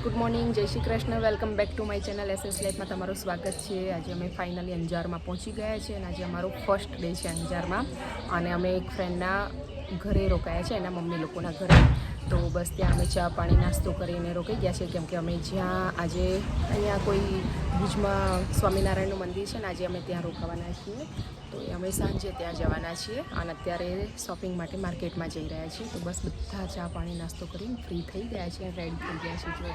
Good morning જય Shri Krishna. Welcome back to my channel S S લાઈફમાં તમારું સ્વાગત છે. આજે અમે ફાઇનલી અંજારમાં પહોંચી ગયા છીએ અને આજે અમારો ફર્સ્ટ ડે છે અંજારમાં. અને અમે એક ફ્રેન્ડના ઘરે રોકાયા છે, એના મમ્મી લોકોના ઘરે. તો બસ ત્યાં અમે ચા પાણી નાસ્તો કરીને રોકાઈ ગયા છે કેમ કે અમે જ્યાં આજે અહીંયા કોઈ ભુજમાં સ્વામિનારાયણનું મંદિર છે ને, આજે અમે ત્યાં રોકાવાના છીએ. તો અમે સાંજે ત્યાં જવાના છીએ અને અત્યારે શોપિંગ માટે માર્કેટમાં જઈ રહ્યા છીએ. તો બસ બધા ચા પાણી નાસ્તો કરીને ફ્રી થઈ ગયા છે રેડી થઈ ગયા છે જો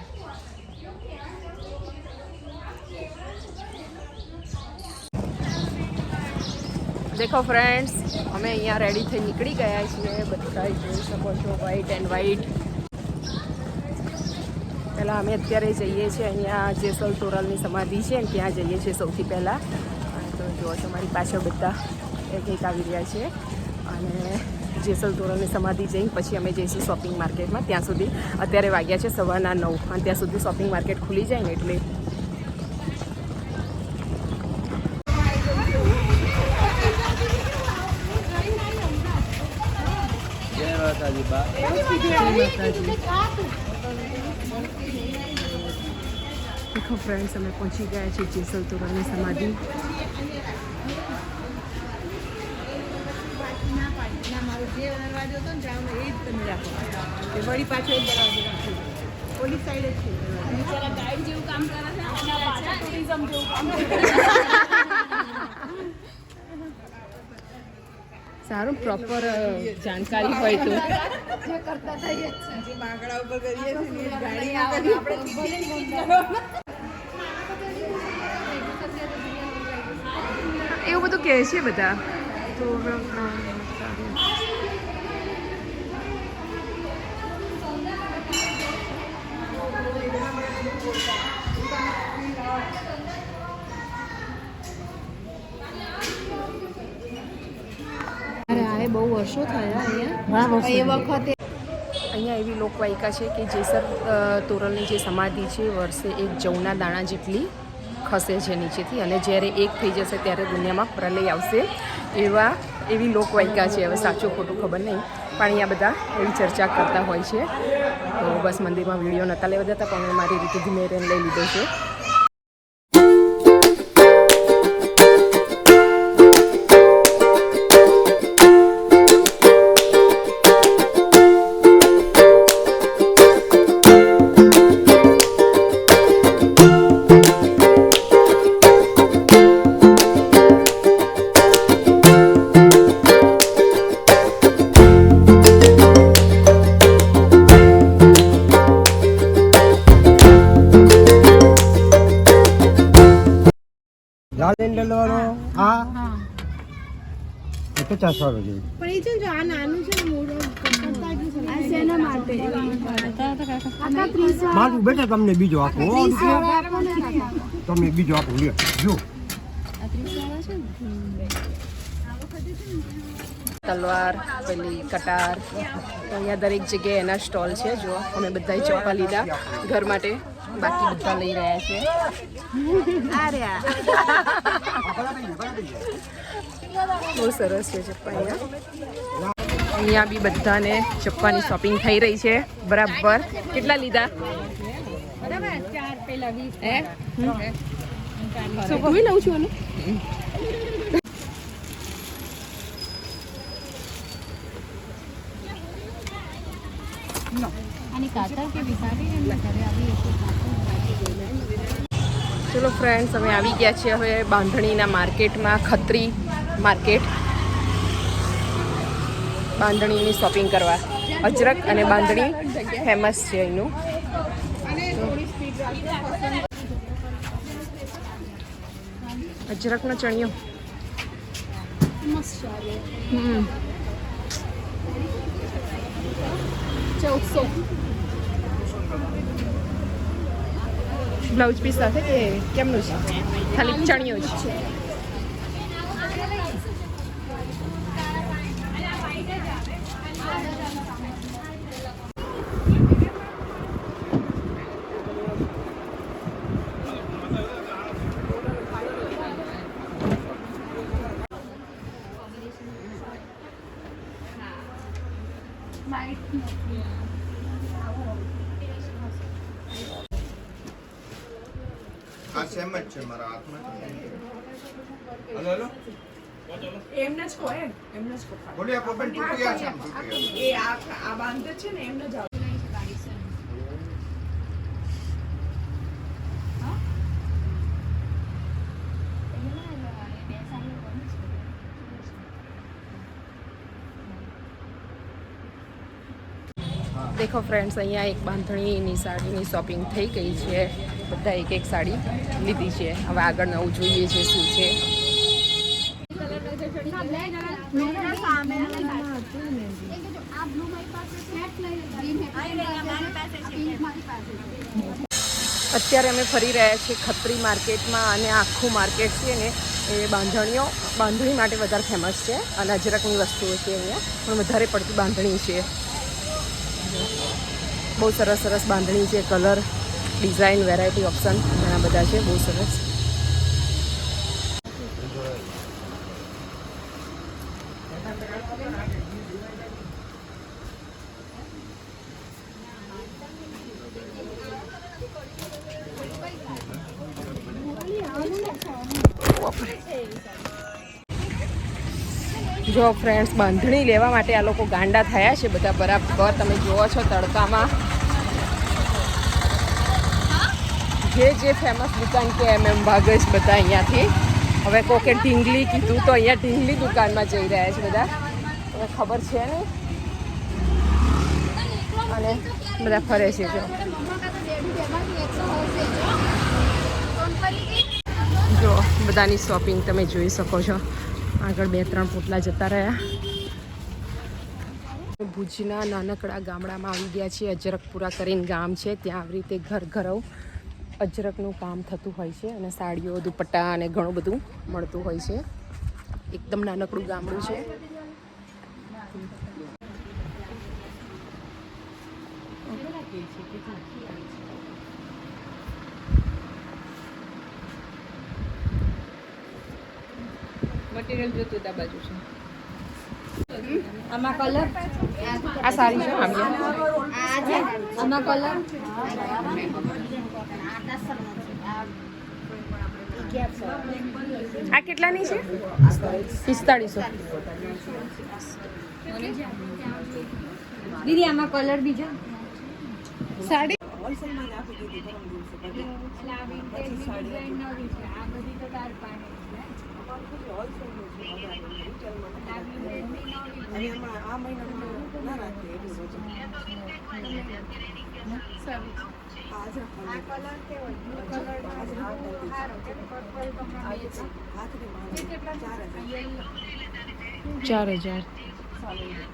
દેખો ફ્રેન્ડ્સ અમે અહીંયા રેડી થઈ નીકળી ગયા છીએ. બધા જોઈ શકો છો વ્હાઈટ એન્ડ વ્હાઈટ પહેલાં અમે અત્યારે જઈએ છીએ અહીંયા જેસલ તોરલની સમાધિ છે ત્યાં જઈએ છીએ સૌથી પહેલાં. અને છો જો તમારી પાછળ બધા એક એક આવી રહ્યા છે. અને જેસલ ધોરણની સમાધિ જઈ પછી અમે જઈશું શોપિંગ માર્કેટમાં ત્યાં સુધી અત્યારે વાગ્યા છે સવારના નવ. અને ત્યાં સુધી શોપિંગ માર્કેટ ખુલી જાય ને એટલે દેખો ફ્રેન્ડ્સ અમે પહોંચી ગયા છીએ જેસલ તોરણની સમાધિ. વળી પાછો એ દરવાજો રાખો ઓલી સાઈડ જ છે. સારું પ્રોપર જાણકારી હોય તો જે બાંકડા ઉપર કરીએ છીએ. ને એ કરીએ આપણે એવું બધું કહે છે બધા. તો અરે આ બહુ વર્ષો થયા અહીંયા. એ વખતે અહીંયા એવી લોકવાયિકા છે કે જેસર તોરલની જે સમાધિ છે વર્ષે એક જવના દાણા જેટલી ખસે છે નીચેથી અને જ્યારે એક થઈ જશે ત્યારે દુનિયામાં પ્રલય આવશે એવા એવી લોકવાયકા છે. હવે સાચું ખોટું ખબર નહીં, પણ અહીંયા બધા એવી ચર્ચા કરતા હોય છે. તો બસ મંદિરમાં વીડિયો નહોતા લેવા દેતા, પણ મેં મારી રીતે ધીમે રેન લઈ લીધો છે. લાલ લેવાનો આ એ વાળો છે. પણ એ છે ને જો આ નાનું છે ને મોડો કરતા જ છે. આ શેના માટે? મારું બેટા તમને બીજો આપો તમે બીજો આપો લ્યો જો. તલવાર પેલી કટાર અહીંયા દરેક જગ્યાએ એના સ્ટોલ છે જો અમે બધા ચોપા લીધા ઘર માટે. બાકી બધા લઈ રહ્યા છે. બહુ સરસ છે ચપ્પા અહીંયા બી બધાને ચપ્પાની શોપિંગ થઈ રહી છે. બરાબર. કેટલા લીધા? શું કહી લઉં છું આની કાતર કેવી સારી એમને ઘરે આવી હશે ચલો ફ્રેન્ડ્સ અમે આવી ગયા છીએ હવે બાંધણીના માર્કેટમાં ખત્રી માર્કેટ. બાંધણીની શોપિંગ કરવા. અજરક અને બાંધણી ફેમસ છે એનું અજરકનો ચણિયો. ચૌદસો. બ્લાઉઝ પીસ સાથે કે કેમનું છે? ખાલી ચણિયો છે છે મારા હાથમાં. Hello hello. એમને જ કહો એમ. એમને જ કહો બોલી છે આમ એ આ આ બાંધે છે ને એમને જ દેખો ફ્રેન્ડ્સ અહીંયા એક બાંધણીની સાડીની શોપિંગ થઈ ગઈ છે. બધા એક એક સાડી લીધી છે. હવે આગળ નવું જોઈએ છે શું છે. અત્યારે અમે ફરી રહ્યા છીએ ખત્રી માર્કેટમાં અને આખું માર્કેટ છે ને એ બાંધણીઓ, બાંધણી માટે વધારે ફેમસ છે. અને અજરકની વસ્તુઓ છે અહીંયા. પણ વધારે પડતી બાંધણી છે. બહુ સરસ સરસ બાંધણી છે કલર ડિઝાઇન, વેરાયટી ઓપ્શન ઘણા બધા છે, બહુ સરસ. જો ફ્રેન્ડ્સ બાંધણી લેવા માટે આ લોકો ગાંડા થયા છે, બધા બરાબર. તમે જુઓ છો તડકામાં. જે જે ફેમસ દુકાન કે એમ એમ ભાગે છે બધા અહીંયાથી. હવે કોકે ઢીંગલી કીધું તો અહીંયા ઢીંગલી દુકાનમાં જઈ રહ્યા છે બધા. હવે ખબર છે નહીં. અને બધા ફરે છે જો. જો, બધાની શોપિંગ તમે જોઈ શકો છો. આગળ બે ત્રણ પોટલા જતા રહ્યા. ભુજના નાનકડા ગામડામાં આવી ગયા છીએ. અજરકપુરા કરીને ગામ છે. ત્યાં આવી રીતે ઘર ઘરવ અજરકનું કામ થતું હોય છે અને સાડીઓ દુપટ્ટા અને ઘણું બધું મળતું હોય છે. એકદમ નાનકડું ગામડું છે. મટીરિયલ જોતું ત્યાં બાજુ છે. આમાં કલર? આ સારી છે આમાં કલર? આ કેટલાની છે? પિસ્તાળીસો. દીદી આમાં કલર બીજો? સાડી? હોલસેલમાં જ આપી દીધી પરમ દિવસે બધી. અમારું અને આમાં આ મહિનામાં ના રાખીએ એટલું વજન. આ કલર કેવો કલર અજરક હાથની માળા ચાર હજાર ચાર હજાર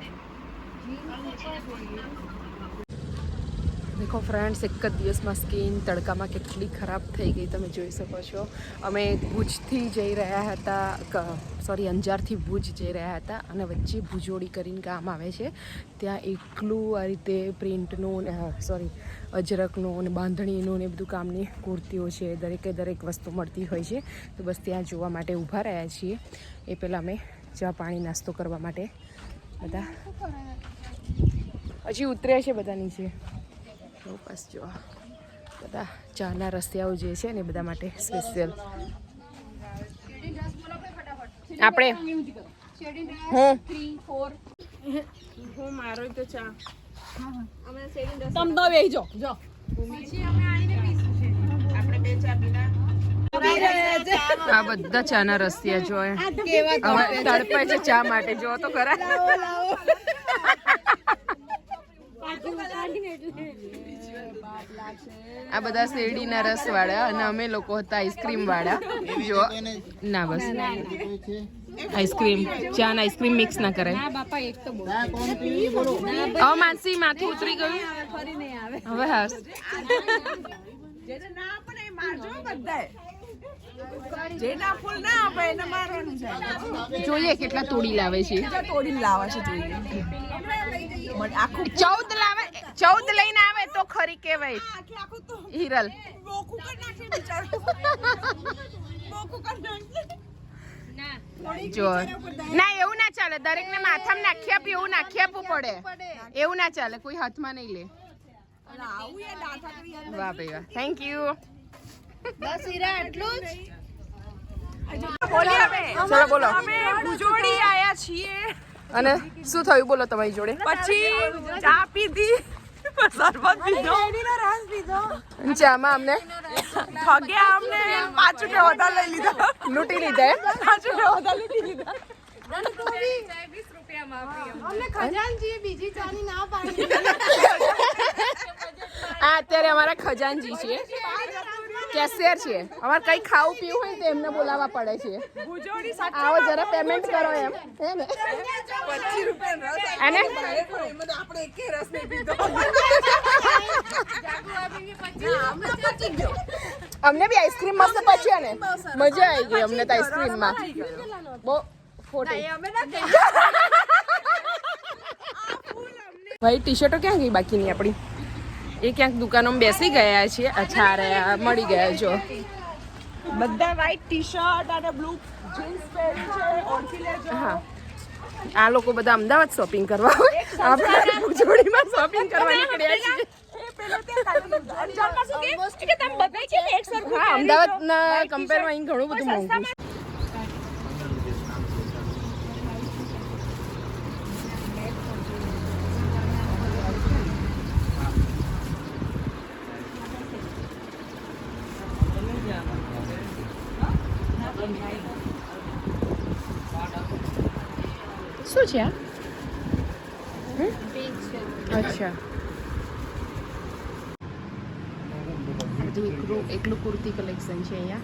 દેખો ફ્રેન્ડ્સ એક જ દિવસમાં સ્કિન તડકામાં કેટલી ખરાબ થઈ ગઈ તમે જોઈ શકો છો. અમે ભુજથી જઈ રહ્યા હતા સોરી અંજારથી ભુજ જઈ રહ્યા હતા અને વચ્ચે ભુજોડી કરીને ગામ આવે છે. ત્યાં એકલું આ રીતે પ્રિન્ટનું સોરી અજરકનું અને બાંધણીનું ને બધું કામની કુર્તીઓ છે, દરેકે દરેક વસ્તુ મળતી હોય છે. તો બસ ત્યાં જોવા માટે ઊભા રહ્યા છીએ. એ પહેલાં અમે ચા પાણી નાસ્તો કરવા માટે બધા. હજી ઉતર્યા છે બધા નીચે. બસ જો બધા ચાના રસ્તિયાઓ જે છે ને એ બધા માટે સ્પેશિયલ આપણે? હું? હું મારો તો ચા. તમ તો બેહી જો આપણે બે ચા પીના. આ બધા ચાના રસ્તિયા જો એ. હવે તડપે છે ચા માટે. જો તો ખરા. આ બધા શેરડીના રસ વાળા અને અમે લોકો હતા આઈસ્ક્રીમ વાળા જો ના બસ. આઈસ્ક્રીમ. ચા ને આઈસ્ક્રીમ મિક્સ ના કરાય. બાપા એક તો બહુ હવે માનસી માથું ઉતરી ગયું. હવે હાસ. ના પણ એ મારજો બધાય. જે ના ફૂલ ના આપે એને મારવાનું છે. જોઈએ કેટલા તોડી લાવે છે. તોડી લાવે છે જોઈએ. આખું ચૌદ લાવે ચૌદ લઈને આવે તો ખરી કહેવાય. હિરલ. જો. ના એવું ના ચાલે. દરેક ને માથામાં નાખી આપી એવું નાખી આપવું પડે. એવું ના ચાલે. કોઈ હાથમાં નહીં લે. વાહ ભાઈ વાહ. થેન્ક યુ બસ હીરા એટલું જ? બોલી બોલો. અમે ભુજોડી આયા છીએ. અને શું થયું? બોલો તમારી જોડે. પછી ચા પીધી. શરબત પીધો. અને ચામાં અમને ઠગ્યા અમને. પાંચ રૂપિયા વધારે લઈ લીધા. લૂંટી લીધા એમ? પાંચ રૂપિયા વધારે લૂંટી લીધા. અત્યારે અમારા ખજાનજી છે કેશિયર છે અમારે કઈ ખાવું પીવું હોય તો એમને બોલાવવા પડે છે. આવો જરા પેમેન્ટ કરો એમ. હે ને? અને અમને બી આઈસ્ક્રીમ મસ્ત પછી ને મજા આવી ગઈ અમને તો આઈસ્ક્રીમમાં બહુ ફોટો ભાઈ ટી શર્ટો ક્યાં ગઈ બાકીની આપણી? એ ક્યાંક દુકાનોમાં બેસી ગયા છે અચ્છા અરે આ મળી ગયા જો. બધા વ્હાઈટ ટી શર્ટ અને બ્લુ જીન્સ પહેરી છે ઓળખી લેજો. હા. આ લોકો બધા અમદાવાદ શોપિંગ કરવા હોય આપણે ભુજોડીમાં શોપિંગ કરવા નીકળ્યા છીએ. અમદાવાદના કમ્પેરમાં અહીં ઘણું બધું મોંઘું શું છે આ? અચ્છા. બધું એકલું કુર્તી કલેક્શન છે અહીંયા.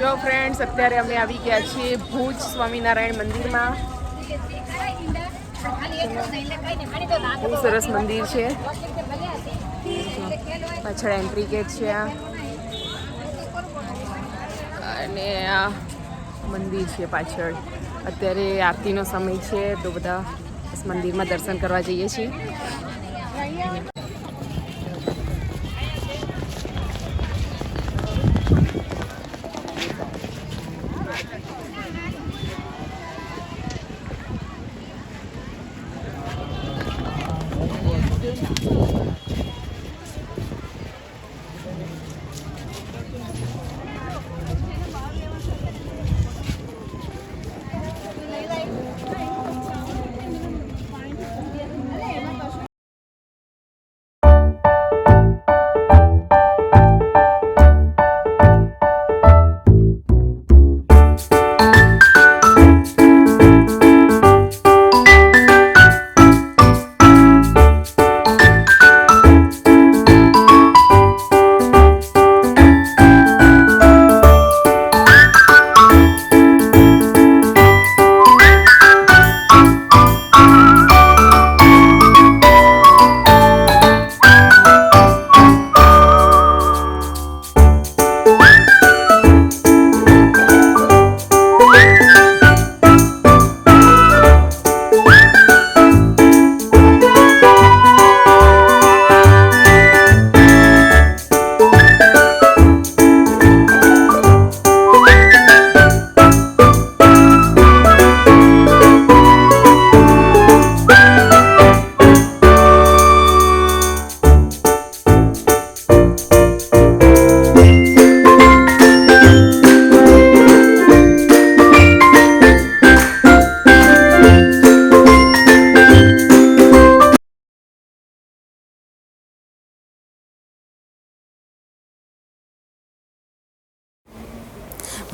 જો ફ્રેન્ડ્સ અત્યારે અમે આવી ગયા છીએ ભુજ સ્વામિનારાયણ મંદિરમાં. બહુ સરસ મંદિર છે. પાછળ એન્ટ્રી ગેટ છે આ. અને આ મંદિર છે પાછળ. અત્યારે આરતીનો સમય છે, તો બધા મંદિરમાં દર્શન કરવા જઈએ છીએ.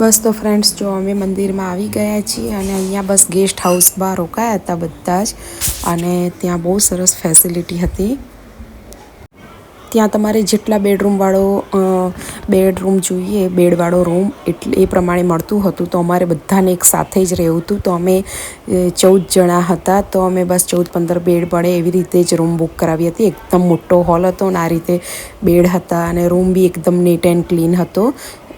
બસ તો ફ્રેન્ડ્સ જો અમે મંદિરમાં આવી ગયા છીએ અને અહીંયા બસ ગેસ્ટ હાઉસમાં રોકાયા હતા બધા જ અને ત્યાં બહુ સરસ ફેસિલિટી હતી. ત્યાં તમારે જેટલા બેડરૂમવાળો બેડરૂમ જોઈએ બેડવાળો રૂમ એટલે એ પ્રમાણે મળતું હતું. તો અમારે બધાને એક સાથે જ રહેવું હતું. તો અમે ચૌદ જણા હતા. તો અમે બસ ચૌદ પંદર બેડ પડે એવી રીતે જ રૂમ બુક કરાવી હતી. એકદમ મોટો હોલ હતો અને આ રીતે બેડ હતા અને રૂમ બી એકદમ નીટ એન્ડ ક્લીન હતો.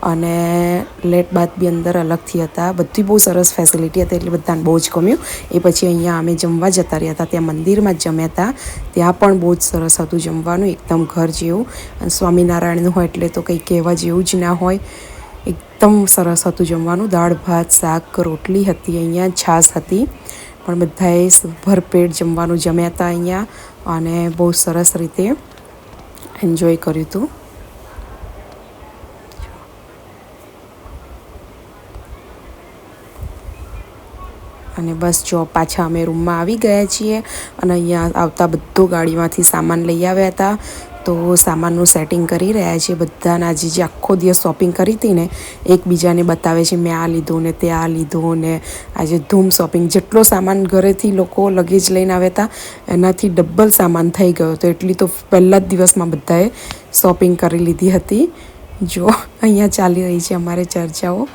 અને લેટ બાથ બી અંદર અલગથી હતા. બધી બહુ સરસ ફેસિલિટી હતી, એટલે બધાને બહુ જ ગમ્યું. એ પછી અહીંયા અમે જમવા જતા રહ્યા હતા. ત્યાં મંદિરમાં જ જમ્યા હતા. ત્યાં પણ બહુ જ સરસ હતું જમવાનું, એકદમ ઘર જેવું. અને સ્વામિનારાયણનું હોય એટલે તો કંઈ કહેવા જેવું જ ના હોય. એકદમ સરસ હતું જમવાનું. દાળ, ભાત, શાક, રોટલી હતી અહીંયા, છાશ હતી. પણ બધાએ ભરપેટ જમવાનું જમ્યા હતા અહીંયા. અને બહુ સરસ રીતે એન્જોય કર્યું હતું. અને બસ જો પાછા અમે રૂમમાં આવી ગયા છીએ અને અહીંયા આવતા બધો ગાડીમાંથી સામાન લઈ આવ્યા હતા. તો સામાનનું સેટિંગ કરી રહ્યા છીએ. બધાના આજે જે આખો દિવસ શોપિંગ કરી હતી ને, એકબીજાને બતાવે છે, મેં આ લીધું ને તે આ લીધું ને આજે ધૂમ શોપિંગ જેટલો સામાન ઘરેથી લોકો લગેજ લઈને આવ્યા હતા, એનાથી ડબલ સામાન થઈ ગયો. તો એટલી તો પહેલા જ દિવસમાં બધાએ શોપિંગ કરી લીધી હતી. જો, અહીંયા ચાલી રહી છે અમારે ચર્ચાઓ.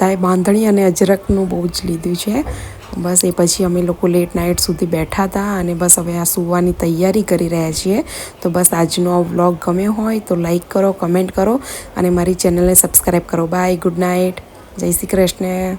બધાએ બાંધણી અને અજરકનું બહુ જ લીધું છે. બસ એ પછી અમે લોકો લેટ નાઇટ સુધી બેઠા હતા અને બસ હવે આ સૂવાની તૈયારી કરી રહ્યા છીએ. તો બસ આજનો આ વ્લોગ ગમ્યો હોય તો લાઈક કરો કમેન્ટ કરો અને મારી ચેનલને સબસ્ક્રાઈબ કરો. બાય ગુડ નાઇટ જય શ્રી કૃષ્ણ.